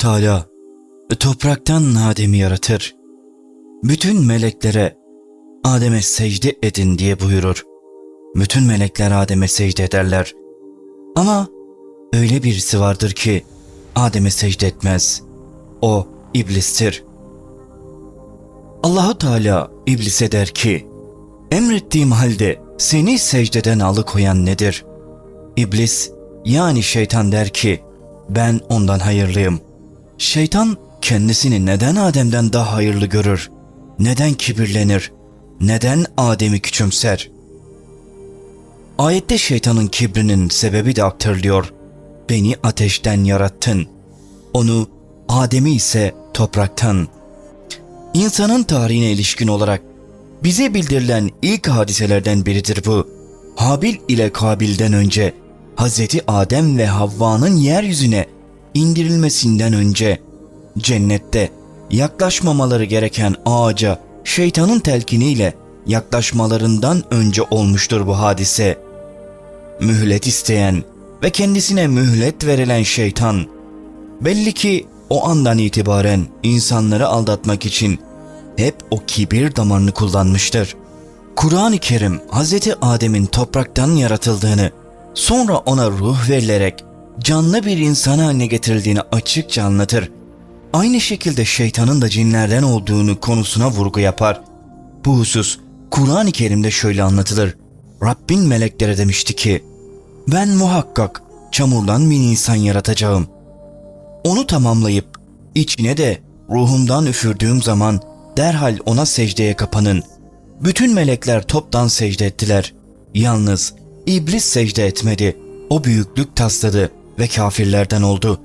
Teala topraktan Adem'i yaratır. Bütün meleklere Adem'e secde edin diye buyurur. Bütün melekler Adem'e secde ederler. Ama öyle birisi vardır ki Adem'e secde etmez. O iblistir. Allahu Teala iblise der ki: Emrettiğim halde seni secdeden alıkoyan nedir? İblis yani şeytan der ki: Ben ondan hayırlıyım. Şeytan kendisini neden Adem'den daha hayırlı görür? Neden kibirlenir? Neden Adem'i küçümser? Ayette şeytanın kibrinin sebebi de aktarılıyor. Beni ateşten yarattın. Onu Adem'i ise topraktan. İnsanın tarihine ilişkin olarak bize bildirilen ilk hadiselerden biridir bu. Habil ile Kabil'den önce Hazreti Adem ve Havva'nın yeryüzüne indirilmesinden önce cennette yaklaşmamaları gereken ağaca şeytanın telkiniyle yaklaşmalarından önce olmuştur bu hadise. Mühlet isteyen ve kendisine mühlet verilen şeytan belli ki o andan itibaren insanları aldatmak için hep o kibir damarını kullanmıştır. Kur'an-ı Kerim Hz. Adem'in topraktan yaratıldığını, sonra ona ruh verilerek canlı bir insan haline getirildiğini açıkça anlatır. Aynı şekilde şeytanın da cinlerden olduğunu konusuna vurgu yapar. Bu husus Kur'an-ı Kerim'de şöyle anlatılır. Rabbin meleklere demişti ki, ben muhakkak çamurdan bir insan yaratacağım. Onu tamamlayıp içine de ruhumdan üfürdüğüm zaman derhal ona secdeye kapanın. Bütün melekler toptan secde ettiler. Yalnız iblis secde etmedi. O büyüklük tasladı ve kafirlerden oldu.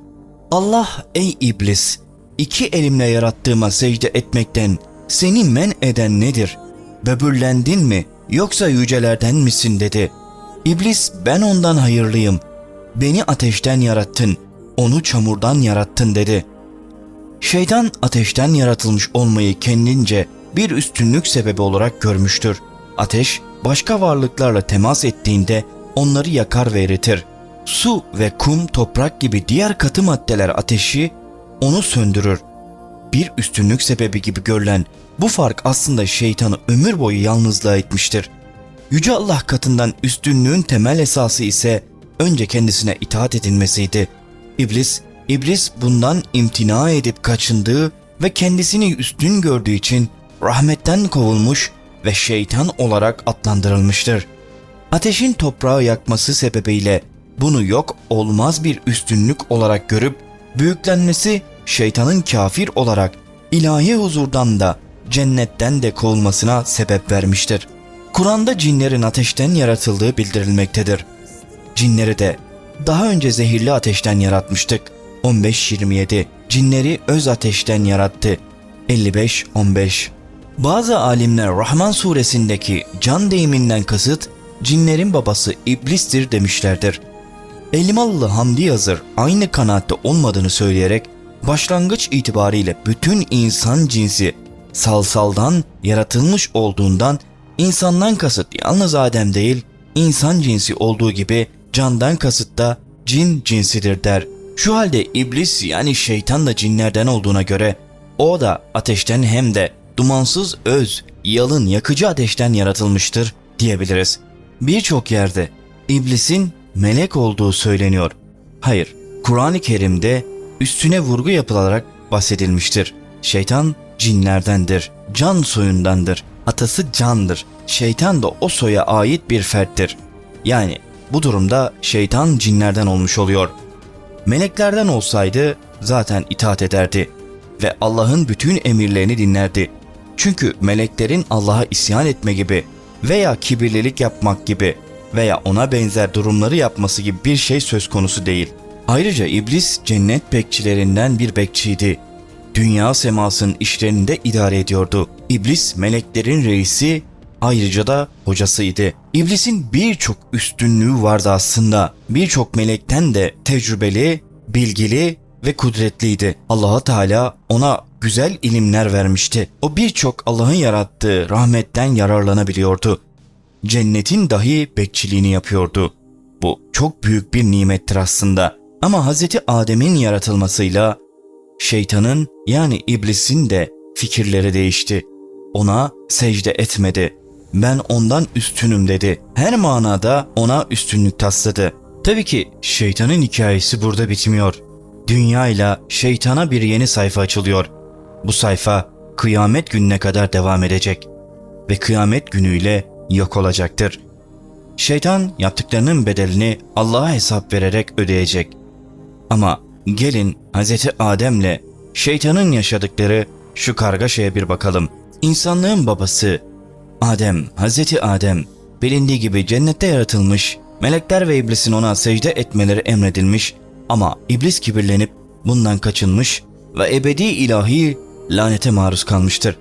Allah ey iblis iki elimle yarattığıma secde etmekten seni men eden nedir? Böbürlendin mi yoksa yücelerden misin dedi. İblis ben ondan hayırlıyım. Beni ateşten yarattın, onu çamurdan yarattın dedi.'' Şeytan ateşten yaratılmış olmayı kendince bir üstünlük sebebi olarak görmüştür. Ateş başka varlıklarla temas ettiğinde onları yakar ve eritir. Su ve kum, toprak gibi diğer katı maddeler ateşi onu söndürür. Bir üstünlük sebebi gibi görülen bu fark aslında şeytanı ömür boyu yalnızlığa itmiştir. Yüce Allah katından üstünlüğün temel esası ise önce kendisine itaat edilmesiydi. İblis İblis bundan imtina edip kaçındığı ve kendisini üstün gördüğü için rahmetten kovulmuş ve şeytan olarak adlandırılmıştır. Ateşin toprağı yakması sebebiyle bunu yok olmaz bir üstünlük olarak görüp büyüklenmesi şeytanın kafir olarak ilahi huzurdan da cennetten de kovulmasına sebep vermiştir. Kur'an'da cinlerin ateşten yaratıldığı bildirilmektedir. Cinleri de daha önce zehirli ateşten yaratmıştık. 15-27 Cinleri öz ateşten yarattı 55-15 Bazı alimler Rahman suresindeki can deyiminden kasıt cinlerin babası iblistir demişlerdir. Elmalılı Hamdi Yazır aynı kanaatte olmadığını söyleyerek başlangıç itibariyle bütün insan cinsi salsaldan yaratılmış olduğundan insandan kasıt yalnız Adem değil insan cinsi olduğu gibi candan kasıt da cin cinsidir der. Şu halde iblis yani şeytan da cinlerden olduğuna göre o da ateşten hem de dumansız öz, yalın, yakıcı ateşten yaratılmıştır diyebiliriz. Birçok yerde iblisin melek olduğu söyleniyor. Hayır, Kur'an-ı Kerim'de üstüne vurgu yapılarak bahsedilmiştir. Şeytan cinlerdendir, can soyundandır. Atası candır. Şeytan da o soya ait bir ferttir. Yani bu durumda şeytan cinlerden olmuş oluyor.'' Meleklerden olsaydı zaten itaat ederdi ve Allah'ın bütün emirlerini dinlerdi. Çünkü meleklerin Allah'a isyan etme gibi veya kibirlilik yapmak gibi veya ona benzer durumları yapması gibi bir şey söz konusu değil. Ayrıca iblis cennet bekçilerinden bir bekçiydi. Dünya semasının işlerini de idare ediyordu. İblis meleklerin reisi ayrıca da hocasıydı. İblisin birçok üstünlüğü vardı aslında. Birçok melekten de tecrübeli, bilgili ve kudretliydi. Allah Teala ona güzel ilimler vermişti. O birçok Allah'ın yarattığı rahmetten yararlanabiliyordu. Cennetin dahi bekçiliğini yapıyordu. Bu çok büyük bir nimettir aslında. Ama Hz. Adem'in yaratılmasıyla şeytanın yani iblisin de fikirleri değişti. Ona secde etmedi. Ben ondan üstünüm dedi. Her manada ona üstünlük tasladı. Tabii ki şeytanın hikayesi burada bitmiyor. Dünya ile şeytana bir yeni sayfa açılıyor. Bu sayfa kıyamet gününe kadar devam edecek ve kıyamet günüyle yok olacaktır. Şeytan yaptıklarının bedelini Allah'a hesap vererek ödeyecek. Ama gelin Hz. Adem'le şeytanın yaşadıkları şu kargaşaya bir bakalım. İnsanlığın babası Adem, Hz. Adem bilindiği gibi cennette yaratılmış, melekler ve iblisin ona secde etmeleri emredilmiş ama iblis kibirlenip bundan kaçınmış ve ebedi ilahi lanete maruz kalmıştır.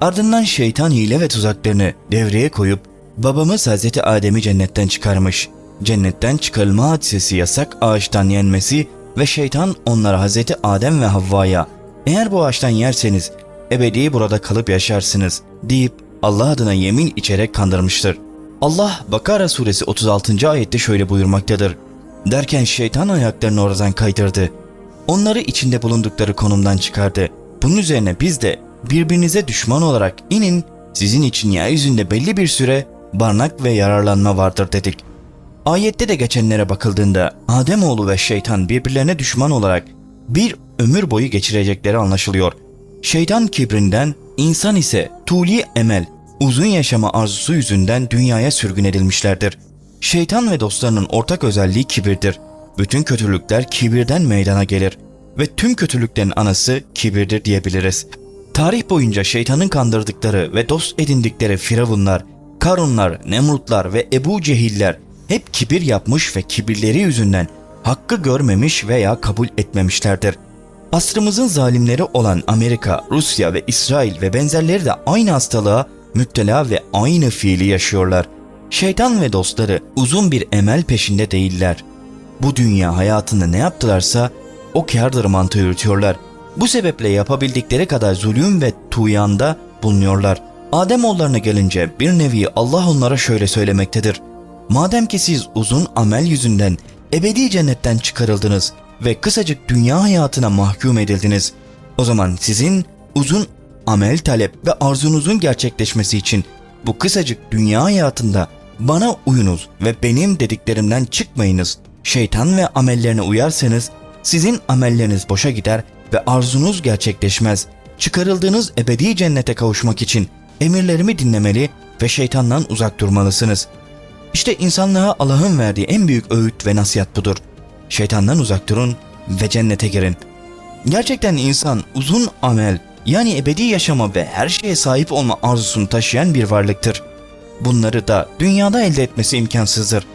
Ardından şeytan hile ve tuzaklarını devreye koyup babamız Hz. Adem'i cennetten çıkarmış. Cennetten çıkarılma hadisesi yasak ağaçtan yenmesi ve şeytan onlara Hz. Adem ve Havva'ya eğer bu ağaçtan yerseniz ebedi burada kalıp yaşarsınız deyip Allah adına yemin içerek kandırmıştır. Allah Bakara suresi 36. ayette şöyle buyurmaktadır. Derken şeytan ayaklarını oradan kaydırdı. Onları içinde bulundukları konumdan çıkardı. Bunun üzerine biz de birbirinize düşman olarak inin sizin için yeryüzünde belli bir süre barınak ve yararlanma vardır dedik. Ayette de geçenlere bakıldığında Ademoğlu ve şeytan birbirlerine düşman olarak bir ömür boyu geçirecekleri anlaşılıyor. Şeytan kibrinden, insan ise tuli emel, uzun yaşama arzusu yüzünden dünyaya sürgün edilmişlerdir. Şeytan ve dostlarının ortak özelliği kibirdir. Bütün kötülükler kibirden meydana gelir ve tüm kötülüklerin anası kibirdir diyebiliriz. Tarih boyunca şeytanın kandırdıkları ve dost edindikleri firavunlar, Karunlar, Nemrutlar ve Ebu Cehiller hep kibir yapmış ve kibirleri yüzünden hakkı görmemiş veya kabul etmemişlerdir. Asrımızın zalimleri olan Amerika, Rusya ve İsrail ve benzerleri de aynı hastalığa müptela ve aynı fiili yaşıyorlar. Şeytan ve dostları uzun bir emel peşinde değiller. Bu dünya hayatında ne yaptılarsa o kârdır mantığı yürütüyorlar. Bu sebeple yapabildikleri kadar zulüm ve tuyanda bulunuyorlar. Ademoğullarına gelince bir nevi Allah onlara şöyle söylemektedir. Madem ki siz uzun amel yüzünden ebedi cennetten çıkarıldınız ve kısacık dünya hayatına mahkum edildiniz. O zaman sizin uzun amel talep ve arzunuzun gerçekleşmesi için bu kısacık dünya hayatında bana uyunuz ve benim dediklerimden çıkmayınız. Şeytan ve amellerine uyarsanız sizin amelleriniz boşa gider ve arzunuz gerçekleşmez. Çıkarıldığınız ebedi cennete kavuşmak için emirlerimi dinlemeli ve şeytandan uzak durmalısınız. İşte insanlığa Allah'ın verdiği en büyük öğüt ve nasihat budur. Şeytandan uzak durun ve cennete girin. Gerçekten insan uzun amel yani ebedi yaşama ve her şeye sahip olma arzusunu taşıyan bir varlıktır. Bunları da dünyada elde etmesi imkansızdır.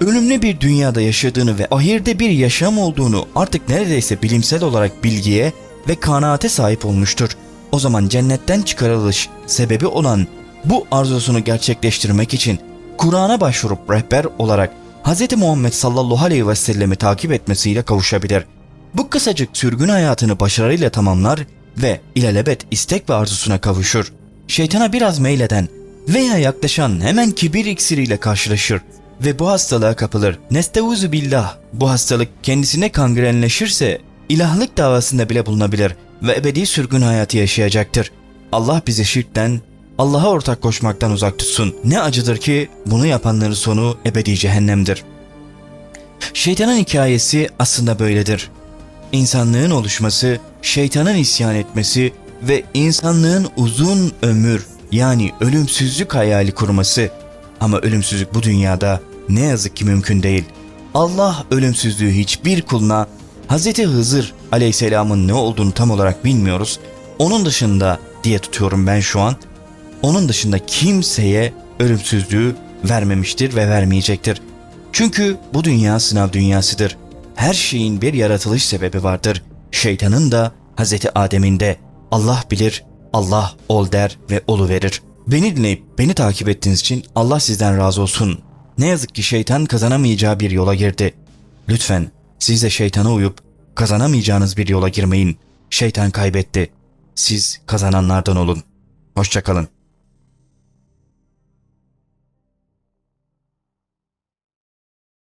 Ölümlü bir dünyada yaşadığını ve ahirde bir yaşam olduğunu artık neredeyse bilimsel olarak bilgiye ve kanaate sahip olmuştur. O zaman cennetten çıkarılış sebebi olan bu arzusunu gerçekleştirmek için Kur'an'a başvurup rehber olarak Hz. Muhammed sallallahu aleyhi ve sellemi takip etmesiyle kavuşabilir. Bu kısacık sürgün hayatını başarıyla tamamlar ve ilelebet istek ve arzusuna kavuşur. Şeytana biraz meyleden veya yaklaşan hemen kibir iksiriyle karşılaşır ve bu hastalığa kapılır. Nesteuzu billah bu hastalık kendisine kangrenleşirse ilahlık davasında bile bulunabilir ve ebedi sürgün hayatı yaşayacaktır. Allah bizi şirkten, Allah'a ortak koşmaktan uzak tutsun. Ne acıdır ki bunu yapanların sonu ebedi cehennemdir. Şeytanın hikayesi aslında böyledir. İnsanlığın oluşması, şeytanın isyan etmesi ve insanlığın uzun ömür yani ölümsüzlük hayali kurması. Ama ölümsüzlük bu dünyada ne yazık ki mümkün değil. Allah ölümsüzlüğü hiçbir kuluna Hz. Hızır aleyhisselamın ne olduğunu tam olarak bilmiyoruz. Onun dışında diye tutuyorum ben şu an. Onun dışında kimseye ölümsüzlüğü vermemiştir ve vermeyecektir. Çünkü bu dünya sınav dünyasıdır. Her şeyin bir yaratılış sebebi vardır. Şeytanın da Hz. Adem'in de Allah bilir, Allah ol der ve olu verir. Beni dinleyip beni takip ettiğiniz için Allah sizden razı olsun. Ne yazık ki şeytan kazanamayacağı bir yola girdi. Lütfen siz de şeytana uyup kazanamayacağınız bir yola girmeyin. Şeytan kaybetti. Siz kazananlardan olun. Hoşçakalın.